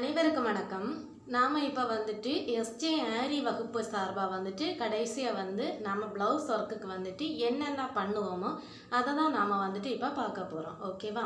அனைவருக்கும் வணக்கம். நாம் இப்போ வந்துட்டு எஸ்ஜே ஆரி வகுப்பு சார்பாக வந்துட்டு கடைசியாக வந்து நம்ம ப்ளவுஸ் ஒர்க்குக்கு வந்துட்டு என்னென்ன பண்ணுவோமோ அதை தான் நாம் வந்துட்டு இப்போ பார்க்க போகிறோம் ஓகேவா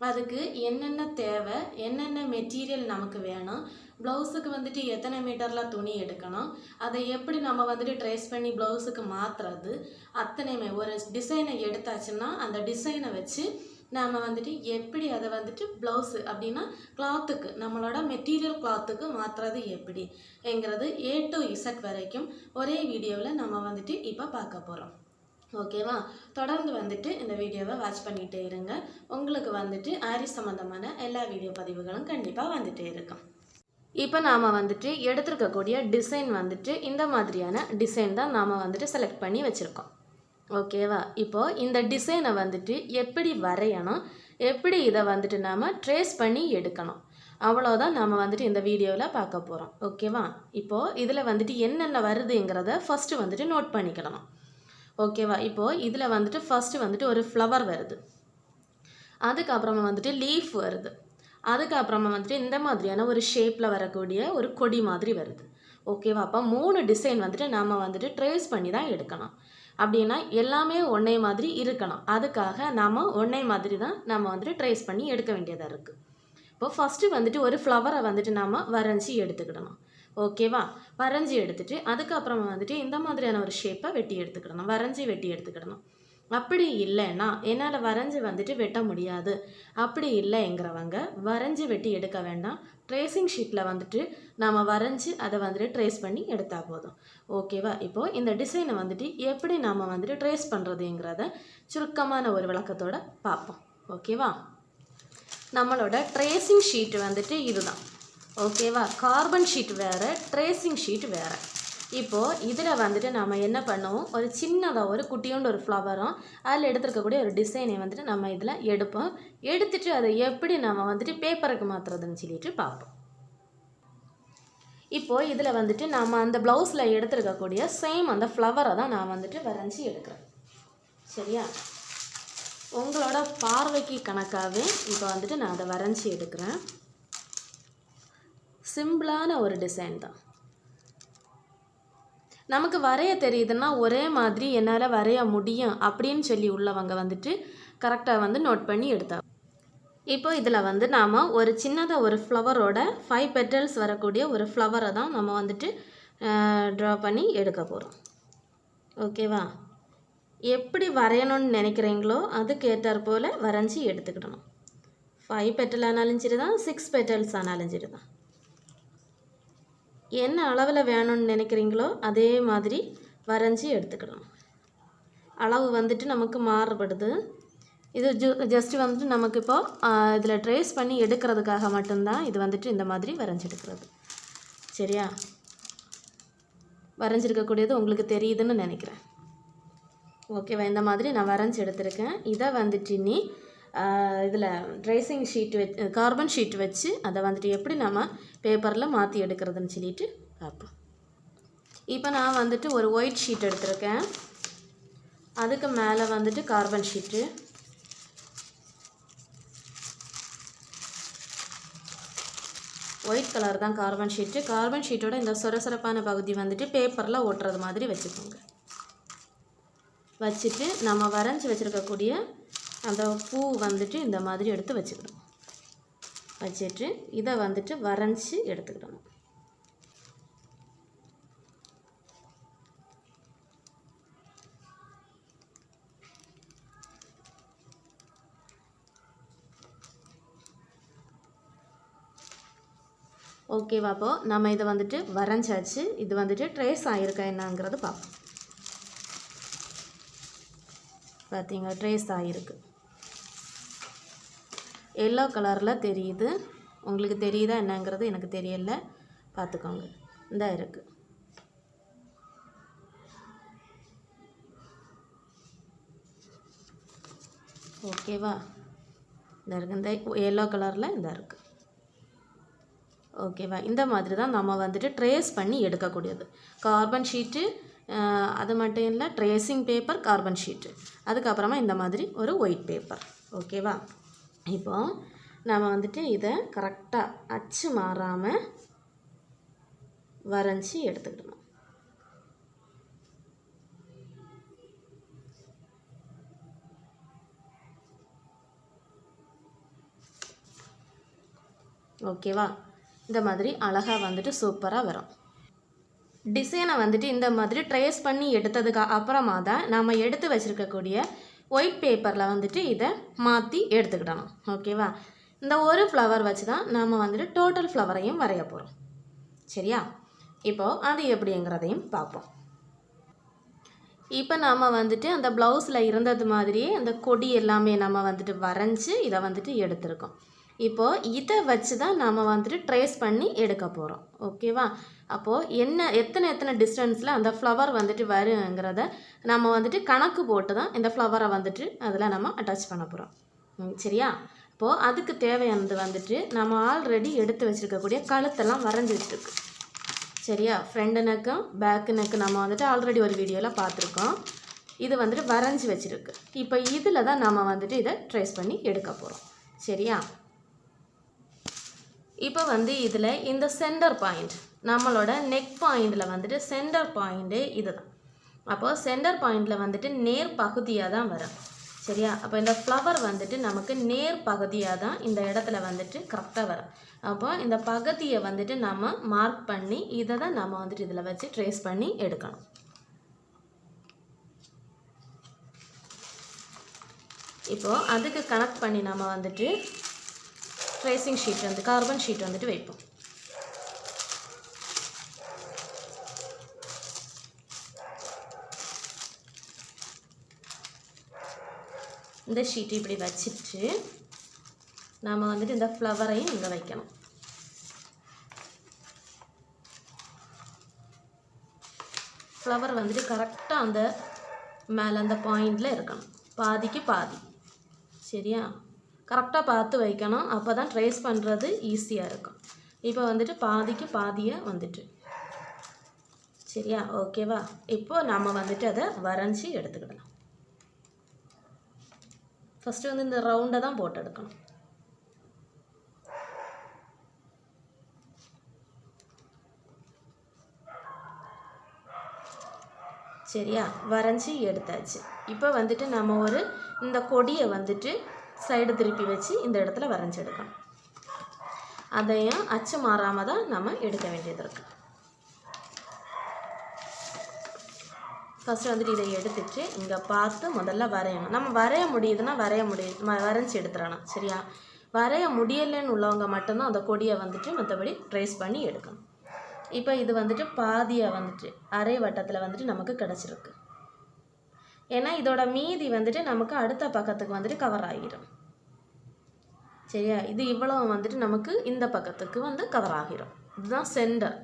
அதுக்கு என்னென்ன தேவை என்னென்ன மெட்டீரியல் நமக்கு வேணும் ப்ளவுஸுக்கு வந்துட்டு எத்தனை மீட்டரில் துணி எடுக்கணும் அதை எப்படி நம்ம வந்துட்டு ட்ரேஸ் பண்ணி ப்ளவுஸுக்கு மாற்றுறது அத்தனையுமே ஒரு டிசைனை எடுத்தாச்சுன்னா அந்த டிசைனை வச்சு நாம் வந்துட்டு எப்படி அதை வந்துட்டு ப்ளவுஸு அப்படின்னா கிளாத்துக்கு நம்மளோட மெட்டீரியல் கிளாத்துக்கு மாற்றுறது எப்படி எங்கிறது ஏ டு இசட் வரைக்கும் ஒரே வீடியோவில் நம்ம வந்துட்டு இப்போ பார்க்க போகிறோம் ஓகேவா தொடர்ந்து வந்துட்டு இந்த வீடியோவை வாட்ச் பண்ணிகிட்டே இருங்க. உங்களுக்கு வந்துட்டு ஆரி சம்மந்தமான எல்லா வீடியோ பதிவுகளும் கண்டிப்பாக வந்துகிட்டே இருக்கும். இப்போ நாம் வந்துட்டு எடுத்திருக்கக்கூடிய டிசைன் வந்துட்டு இந்த மாதிரியான டிசைன் தான் நாம் வந்துட்டு செலக்ட் பண்ணி வச்சுருக்கோம். ஓகேவா இப்போது இந்த டிசைனை வந்துட்டு எப்படி வரையணும்? எப்படி இதை வந்துட்டு நாம் ட்ரேஸ் பண்ணி எடுக்கணும்? அவ்வளோதான் நாம் வந்துட்டு இந்த வீடியோவில் பார்க்க போகிறோம் ஓகேவா இப்போது இதில் வந்துட்டு என்னென்ன வருதுங்கிறத ஃபஸ்ட்டு வந்துட்டு நோட் பண்ணிக்கணும். ஓகேவா இப்போது இதில் வந்துட்டு ஃபஸ்ட்டு வந்துட்டு ஒரு ஃப்ளவர் வருது. அதுக்கப்புறமா வந்துட்டு லீஃப் வருது. அதுக்கப்புறமா வந்துட்டு இந்த மாதிரியான ஒரு ஷேப்பில் வரக்கூடிய ஒரு கொடி மாதிரி வருது. ஓகேவா அப்போ மூணு டிசைன் வந்துட்டு நாம் வந்துட்டு ட்ரேஸ் பண்ணி தான் எடுக்கணும். அப்படின்னா எல்லாமே ஒன்றே மாதிரி இருக்கணும். அதுக்காக நாம் ஒன்றே மாதிரி தான் நம்ம வந்துட்டு ட்ரேஸ் பண்ணி எடுக்க வேண்டியதாக இருக்குது இப்போ ஃபஸ்ட்டு வந்துட்டு ஒரு ஃப்ளவரை வந்துட்டு நாம் வரைஞ்சி எடுத்துக்கிடணும். ஓகேவா வரைஞ்சி எடுத்துட்டு அதுக்கப்புறம் வந்துட்டு இந்த மாதிரியான ஒரு ஷேப்பை வெட்டி எடுத்துக்கிடணும். வரைஞ்சி வெட்டி எடுத்துக்கிடணும். அப்படி இல்லைன்னா என்னால் வரைஞ்சி வந்துட்டு வெட்ட முடியாது. அப்படி இல்லைங்கிறவங்க வரைஞ்சி வெட்டி எடுக்க வேண்டாம். ட்ரேசிங் ஷீட்டில் வந்துட்டு நாம் வரைஞ்சி அதை வந்துட்டு ட்ரேஸ் பண்ணி எடுத்தால் போதும். ஓகேவா? இப்போது இந்த டிசைனை வந்துட்டு எப்படி நாம் வந்துட்டு ட்ரேஸ் பண்ணுறதுங்கிறத சுருக்கமான ஒரு விளக்கத்தோட பார்ப்போம். ஓகேவா? நம்மளோட ட்ரேசிங் ஷீட் வந்துட்டு இதுதான். ஓகேவா? கார்பன் ஷீட் வேறு ட்ரேசிங் ஷீட் வேறு. இப்போது இதில் வந்துட்டு நம்ம என்ன பண்ணுவோம்? ஒரு சின்னதாக ஒரு குட்டியோண்டு ஒரு ஃப்ளவரும் அதில் எடுத்துருக்கக்கூடிய ஒரு டிசைனை வந்துட்டு நம்ம இதில் எடுப்போம். எடுத்துகிட்டு அதை எப்படி நம்ம வந்துட்டு பேப்பருக்கு மாற்றுறதுன்னு சொல்லிட்டு பார்ப்போம். இப்போது இதில் வந்துட்டு நம்ம அந்த ப்ளவுஸில் எடுத்துருக்கக்கூடிய சேம் அந்த ஃப்ளவரை தான் நான் வந்துட்டு வரைஞ்சி எடுக்கிறேன். சரியா? உங்களோட பார்வைக்கு கணக்காகவே இப்போ வந்துட்டு நான் அதை வரைஞ்சி எடுக்கிறேன். சிம்பிளான ஒரு டிசைன் தான். நமக்கு வரைய தெரியுதுன்னா ஒரே மாதிரி என்னால் வரைய முடியும் அப்படின்னு சொல்லி உள்ளவங்க வந்துட்டு கரெக்டாக வந்து நோட் பண்ணி எடுத்தா இப்போ இதில் வந்து நாம் ஒரு சின்னதாக ஒரு ஃப்ளவரோட ஃபைவ் பெட்டல்ஸ் வரக்கூடிய ஒரு ஃப்ளவரை தான் நம்ம வந்துட்டு ட்ரா பண்ணி எடுக்க போகிறோம் ஓகேவா எப்படி வரையணும்னு நினைக்கிறீங்களோ அதுக்கு ஏற்றாற் போல் வரைஞ்சி எடுத்துக்கிடணும். ஃபைவ் பெட்டல் ஆனாலும் சரி தான் சிக்ஸ் பெட்டல்ஸ் ஆனாலும் சரி தான் என்ன அளவில் வேணும்னு நினைக்கிறீங்களோ அதே மாதிரி வரைஞ்சி எடுத்துக்கிடணும். அளவு வந்துட்டு நமக்கு மாறுபடுது. இது ஜு ஜஸ்ட் வந்துட்டு நமக்கு இப்போது இதில் ட்ரேஸ் பண்ணி எடுக்கிறதுக்காக மட்டும்தான் இது வந்துட்டு இந்த மாதிரி வரைஞ்சி எடுக்கிறது சரியா? வரைஞ்சிருக்கக்கூடியது உங்களுக்கு தெரியுதுன்னு நினைக்கிறேன். ஓகேவா இந்த மாதிரி நான் வரைஞ்சி எடுத்திருக்கேன். இதை வந்துட்டு இனி இதில் ட்ரேசிங் ஷீட் வச்சு கார்பன் ஷீட் வச்சு அதை வந்துட்டு எப்படி நம்ம பேப்பரில் மாற்றி எடுக்கிறதுன்னு சொல்லிட்டு பார்ப்போம். இப்போ நான் வந்துட்டு ஒரு ஒயிட் ஷீட் எடுத்திருக்கேன். அதுக்கு மேலே வந்துட்டு கார்பன் ஷீட்டு ஒயிட் கலர் தான் கார்பன் ஷீட்டு. கார்பன் ஷீட்டோட இந்த சொரசொரப்பான பகுதி வந்துட்டு பேப்பரில் ஓட்டுறது மாதிரி வச்சுக்கோங்க. வச்சுட்டு நம்ம வரைஞ்சி வச்சுருக்கக்கூடிய அந்த பூ வந்துட்டு இந்த மாதிரி எடுத்து வச்சுக்கணும். வச்சுட்டு இதை வந்துட்டு வரைஞ்சி எடுத்துக்கிடணும். ஓகேவா அப்போ நம்ம இதை வந்துட்டு வரைஞ்சாச்சு. இது வந்துட்டு ட்ரேஸ் ஆகிருக்கா என்னங்கிறது பார்ப்போம் பார்த்தீங்க ட்ரேஸ் ஆகிருக்கு எல்லோ கலரில் தெரியுது. உங்களுக்கு தெரியுதா என்னங்கிறது எனக்கு தெரியல. பார்த்துக்கோங்க இந்த இருக்குது ஓகேவா இந்த இருக்குது இந்த எல்லோ கலரில் இந்த இருக்குது ஓகேவா? இந்த மாதிரி தான் நம்ம வந்துட்டு ட்ரேஸ் பண்ணி எடுக்கக்கூடியது. கார்பன் ஷீட்டு அது மட்டும் இல்லை ட்ரேசிங் பேப்பர் கார்பன் ஷீட்டு அதுக்கப்புறமா இந்த மாதிரி ஒரு ஒயிட் பேப்பர் ஓகேவா? இப்போ நம்ம வந்துட்டு இதை கரெக்டாக அச்சு மாறாமல் வரைஞ்சி எடுத்துக்கிடணும் ஓகேவா? இந்த மாதிரி அழகாக வந்துட்டு சூப்பராக வரும். டிசைனை வந்துட்டு இந்த மாதிரி ட்ரேஸ் பண்ணி எடுத்ததுக்கு அப்புறமா தான் நம்ம எடுத்து வச்சுருக்கக்கூடிய ஒயிட் பேப்பரில் வந்துட்டு இதை மாற்றி எடுத்துக்கிடணும். ஓகேவா இந்த ஒரு ஃப்ளவர் வச்சு தான் நாம் வந்துட்டு டோட்டல் ஃப்ளவரையும் வரைய போகிறோம் சரியா? இப்போது அது எப்படிங்கிறதையும் பார்ப்போம். இப்போ நாம் வந்துட்டு அந்த ப்ளவுஸில் இருந்தது மாதிரியே அந்த கொடி எல்லாமே நம்ம வந்துட்டு வரைஞ்சி இதை வந்துட்டு எடுத்திருக்கோம். இப்போது இதை வச்சு தான் நாம் வந்துட்டு ட்ரேஸ் பண்ணி எடுக்க போகிறோம் ஓகேவா அப்போது என்ன எத்தனை எத்தனை டிஸ்டன்ஸில் அந்த ஃப்ளவர் வந்துட்டு வருங்கிறத நம்ம வந்துட்டு கணக்கு போட்டு தான் இந்த ஃப்ளவரை வந்துட்டு அதில் நம்ம அட்டாச் பண்ண போகிறோம் சரியா? இப்போது அதுக்கு தேவையானது வந்துட்டு நம்ம ஆல்ரெடி எடுத்து வச்சுருக்கக்கூடிய கழுத்தெல்லாம் வரைஞ்சி வச்சுருக்கு சரியா? ஃப்ரண்ட் நெக்கும் பேக்கு நெக்கு நம்ம வந்துட்டு ஆல்ரெடி ஒரு வீடியோவில் பார்த்துருக்கோம். இது வந்துட்டு வரைஞ்சி வச்சுருக்கு. இப்போ இதில் தான் நம்ம வந்துட்டு இதை ட்ரேஸ் பண்ணி எடுக்க போகிறோம் சரியா? இப்போ வந்து இதில் இந்த சென்டர் பாயிண்ட் நம்மளோட நெக் பாயிண்டில் வந்துட்டு சென்டர் பாயிண்ட்டு இது தான் அப்போது சென்டர் பாயிண்டில் வந்துட்டு நேர் பகுதியாக தான் வரும். சரியா? அப்போ இந்த ஃப்ளவர் வந்துட்டு நமக்கு நேர் பகுதியாக தான் இந்த இடத்துல வந்துட்டு கரெக்டாக வரும். அப்போ இந்த பகுதியை வந்துட்டு நம்ம மார்க் பண்ணி இதை தான் நம்ம வந்துட்டு இதில் வச்சு ட்ரேஸ் பண்ணி எடுக்கணும். இப்போது அதுக்கு கனெக்ட் பண்ணி நம்ம வந்துட்டு ட்ரேசிங் ஷீட் வந்து கார்பன் ஷீட் வந்துட்டு வைப்போம். இந்த ஷீட்டு இப்படி வச்சுட்டு நாம் வந்துட்டு இந்த ஃப்ளவரையும் இங்கே வைக்கணும். ஃப்ளவர் வந்துட்டு கரெக்டாக அந்த மேலே அந்த பாயிண்டில் இருக்கணும். பாதிக்கு பாதி. சரியா? கரெக்டாக பார்த்து வைக்கணும். அப்போ தான் ட்ரேஸ் பண்ணுறது ஈஸியாக இருக்கும். இப்போ வந்துட்டு பாதிக்கு பாதியாக வந்துட்டு. சரியா? ஓகேவா இப்போது நம்ம வந்துட்டு அதை வரைஞ்சி எடுத்துக்கிடலாம். ஃபஸ்ட்டு வந்து இந்த ரவுண்டை தான் போட்டு எடுக்கணும். சரியா? வரைஞ்சி எடுத்தாச்சு. இப்போ வந்துட்டு நம்ம ஒரு இந்த கொடியை வந்துட்டு சைடு திருப்பி வச்சு இந்த இடத்துல வரைஞ்சி எடுக்கணும். அதையும் அச்சு மாறாமல் தான் நம்ம எடுக்க வேண்டியது இருக்குது ஃபஸ்ட்டு வந்துட்டு இதை எடுத்துட்டு இங்கே பார்த்து முதல்ல வரையணும். நம்ம வரைய முடியுதுன்னா வரைய முடியுது வரைஞ்சி எடுத்துடணும். சரியா? வரைய முடியலைன்னு உள்ளவங்க மட்டும்தான் அந்த கொடியை வந்துட்டு மற்றபடி ட்ரேஸ் பண்ணி எடுக்கணும். இப்போ இது வந்துட்டு பாதியாக வந்துட்டு அரை வட்டத்தில் வந்துட்டு நமக்கு கிடச்சிருக்கு. ஏன்னா இதோட மீதி வந்துட்டு நமக்கு அடுத்த பக்கத்துக்கு வந்துட்டு கவர் ஆகிரும் சரியா? இது இவ்வளோ வந்துட்டு நமக்கு இந்த பக்கத்துக்கு வந்து கவர் ஆகிரும். இதுதான் சென்டர்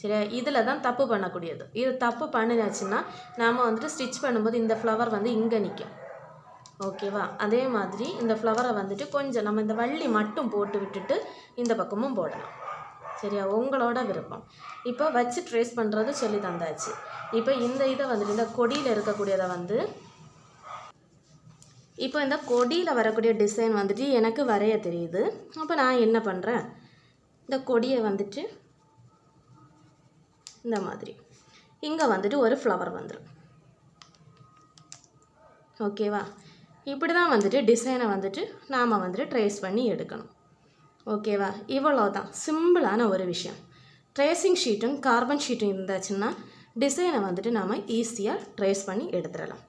சரியா? இதில் தான் தப்பு பண்ணக்கூடியது. இது தப்பு பண்ணினாச்சுன்னா நாம் வந்துட்டு ஸ்டிச் பண்ணும்போது இந்த ஃப்ளவர் வந்து இங்கே நிற்கும் ஓகேவா அதே மாதிரி இந்த ஃப்ளவரை வந்துட்டு கொஞ்சம் நம்ம இந்த வள்ளி மட்டும் போட்டு விட்டுட்டு இந்த பக்கமும் போடலாம். சரியா உங்களோட விருப்பம். இப்போ வச்சு ட்ரேஸ் பண்ணுறது சொல்லி தந்தாச்சு. இப்போ இந்த இதை வந்துட்டு இந்த கொடியில் இருக்கக்கூடியதை வந்து இப்போ இந்த கொடியில் வரக்கூடிய டிசைன் வந்துட்டு எனக்கு வரைய தெரியுது. அப்போ நான் என்ன பண்ணுறேன் இந்த கொடியை வந்துட்டு இந்த மாதிரி. இங்கே வந்துட்டு ஒரு ஃப்ளவர் வந்துடும் ஓகேவா இப்படி தான் வந்துட்டு டிசைனை வந்துட்டு நாம் வந்துட்டு ட்ரேஸ் பண்ணி எடுக்கணும். ஓகேவா இவ்வளோ தான் சிம்பிளான ஒரு விஷயம். ட்ரேசிங் ஷீட்டும் கார்பன் ஷீட்டும் இருந்தாச்சுன்னா டிசைனை வந்துட்டு நாம் ஈஸியாக ட்ரேஸ் பண்ணி எடுத்துடலாம்.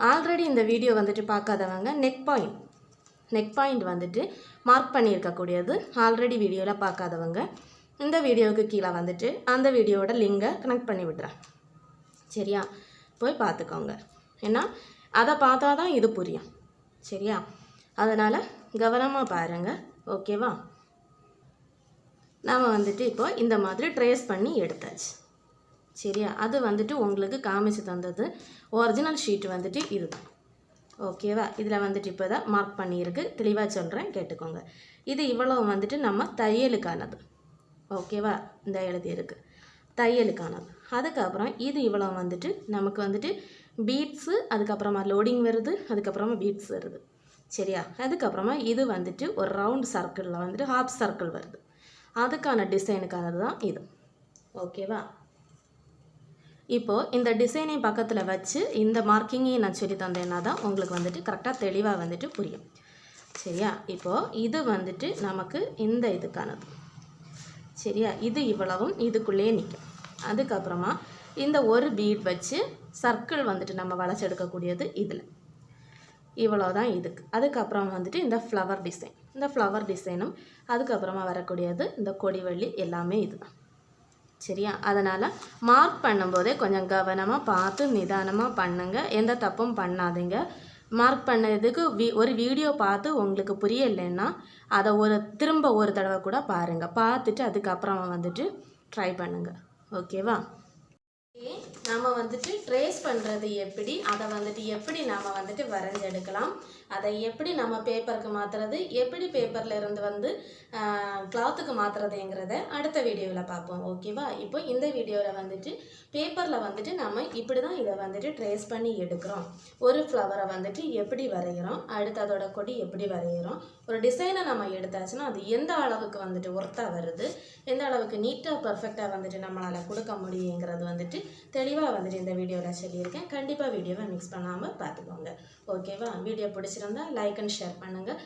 ஆல்ரெடி இந்த வீடியோ வந்துட்டு பார்க்காதவங்க நெக் பாயிண்ட் நெக் பாயிண்ட் வந்துட்டு மார்க் பண்ணியிருக்கக்கூடியது ஆல்ரெடி வீடியோவில் பார்க்காதவங்க இந்த வீடியோவுக்கு கீழே வந்துட்டு அந்த வீடியோவோட லிங்கை கனெக்ட் பண்ணி விடுறேன் சரியா? போய் பார்த்துக்கோங்க. ஏன்னா அதை பார்த்தா தான் இது புரியும். சரியா? அதனால் கவனமாக பாருங்கள் ஓகேவா? நாம் வந்துட்டு இப்போ இந்த மாதிரி ட்ரேஸ் பண்ணி எடுத்தாச்சு. சரியா? அது வந்துட்டு உங்களுக்கு காமிச்சு தந்தது. ஒரிஜினல் ஷீட் வந்துட்டு இதுதான். ஓகேவா? இதில் வந்துட்டு இப்போ தான் மார்க் பண்ணியிருக்கு. தெளிவாக சொல்கிறேன் கேட்டுக்கோங்க. இது இவ்வளோ வந்துட்டு நம்ம தையலுக்கானது. ஓகேவா? இந்த எழுதியிருக்கு. தையலுக்கானது. அதுக்கப்புறம் இது இவ்வளோ வந்துட்டு நமக்கு வந்துட்டு பீட்ஸு அதுக்கப்புறமா லோடிங் வருது அதுக்கப்புறமா பீட்ஸ் வருது. சரியா? அதுக்கப்புறமா இது வந்துட்டு ஒரு ரவுண்ட் சர்க்கிளில் வந்துட்டு ஹாஃப் சர்க்கிள் வருது. அதுக்கான டிசைனுக்கானது தான் இது. ஓகேவா இப்போது இந்த டிசைனை பக்கத்தில் வச்சு இந்த மார்க்கிங்கையும் நான் சொல்லி தந்தேன்னா தான் உங்களுக்கு வந்துட்டு கரெக்டாக தெளிவாக வந்துட்டு புரியும். சரியா? இப்போது இது வந்துட்டு நமக்கு இந்த இதுக்கானது. சரியா? இது இவ்வளவும் இதுக்குள்ளேயே நிற்கும் அதுக்கப்புறமா இந்த ஒரு பீட் வச்சு சர்க்கிள் வந்துட்டு நம்ம வளைச்செடுக்கக்கூடியது இதில். இவ்வளோ தான் இதுக்கு. அதுக்கப்புறம் வந்துட்டு இந்த ஃப்ளவர் டிசைன் இந்த ஃப்ளவர் டிசைனும் அதுக்கப்புறமா வரக்கூடியது இந்த கொடிவள்ளி எல்லாமே இதுதான். சரியா? அதனால் மார்க் பண்ணும்போதே கொஞ்சம் கவனமாக பார்த்து நிதானமாக பண்ணுங்கள் எந்த தப்பும் பண்ணாதீங்க. மார்க் பண்ணதுக்கு வி ஒரு வீடியோ பார்த்து உங்களுக்கு புரியலைன்னா அதை ஒரு திரும்ப ஒரு தடவை கூட பாருங்கள் பார்த்துட்டு அதுக்கப்புறமா வந்துட்டு ட்ரை பண்ணுங்கள் ஓகேவா நம்ம வந்துட்டு ட்ரேஸ் பண்ணுறது எப்படி? அதை வந்துட்டு எப்படி நாம் வந்துட்டு வரைஞ்செடுக்கலாம் அதை எப்படி நம்ம பேப்பருக்கு மாற்றுறது எப்படி பேப்பரில் இருந்து வந்து கிளாத்துக்கு மாற்றுறதுங்கிறத அடுத்த வீடியோவில் பார்ப்போம். ஓகேவா இப்போ இந்த வீடியோவில் வந்துட்டு பேப்பரில் வந்துட்டு நம்ம இப்படி தான் இதை வந்துட்டு ட்ரேஸ் பண்ணி எடுக்கிறோம். ஒரு ஃப்ளவரை வந்துட்டு எப்படி வரைகிறோம்? அடுத்து அதோட கொடி எப்படி வரைகிறோம்? ஒரு டிசைனை நம்ம எடுத்தாச்சுன்னா அது எந்த அளவுக்கு வந்துட்டு ஒர்த்தாக வருது? எந்த அளவுக்கு நீட்டாக பர்ஃபெக்டாக வந்துட்டு நம்மளால் கொடுக்க முடியுங்கிறது வந்துட்டு தெளிவாக வந்துட்டு இந்த வீடியோவில் சொல்லியிருக்கேன். கண்டிப்பாக வீடியோவை மிக்ஸ் பண்ணாமல் பார்த்துக்கோங்க. ஓகேவா வீடியோ பிடிச்சிருந்தா லைக் அண்ட் ஷேர் பண்ணுங்கள்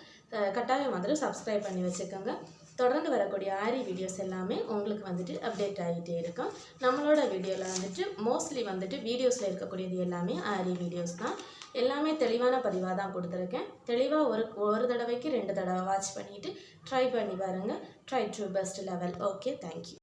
கட்டாயம் வந்துட்டு சப்ஸ்கிரைப் பண்ணி வச்சுக்கோங்க. தொடர்ந்து வரக்கூடிய ஆரி வீடியோஸ் எல்லாமே உங்களுக்கு வந்துட்டு அப்டேட் ஆகிட்டே இருக்கும். நம்மளோட வீடியோவில் வந்துட்டு மோஸ்ட்லி வந்துட்டு வீடியோஸில் இருக்கக்கூடியது எல்லாமே ஆரி வீடியோஸ் தான். எல்லாமே தெளிவான பதிவாக தான் கொடுத்துருக்கேன். தெளிவாக ஒரு ஒரு தடவைக்கு ரெண்டு தடவை வாட்ச் பண்ணிவிட்டு ட்ரை பண்ணி பாருங்கள் try to best level okay thank you